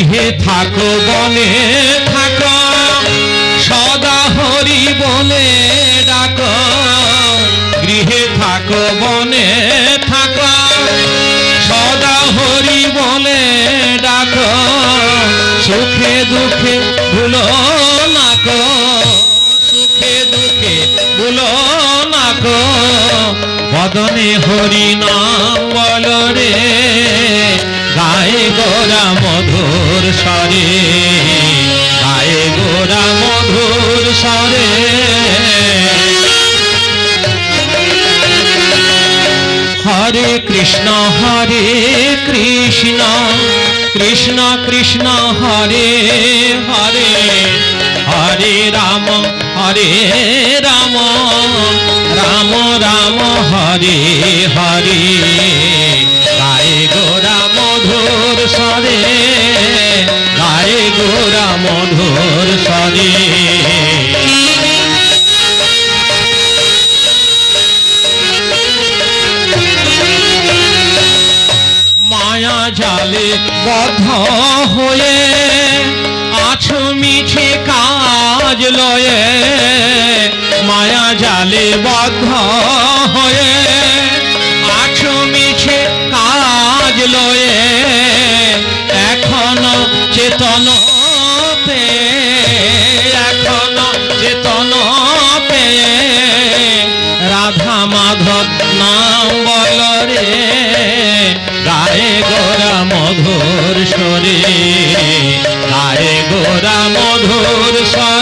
গৃহে থাকো, বনে থাকো। সদা হরি বলে ডাকো। গৃহে থাকো, বনে থাকো। সদা হরি বলে ডাকো। সুখে দুঃখে ভুলো না কো। সুখে দুঃখে ভুলো না কো। বদনে হরি নাম বল রে। গায়ে গোরা স্বরে, গায়ে গোরা মধুর স্বরে। হরে কৃষ্ণ হরে কৃষ্ণ কৃষ্ণ কৃষ্ণ, হরে হরে। হরে রাম হরে রাম রাম রাম, হরে হরে। মধুর স্বরে মায়া জালে বদ্ধ হয়ে আছো মিছে কাজ লয়ে। মায়া জালে বদ্ধ হয়ে মাধব নাম বল রে। গায়ে গোরা মধুর সরে গায়ে গোরা মধুর স্বরে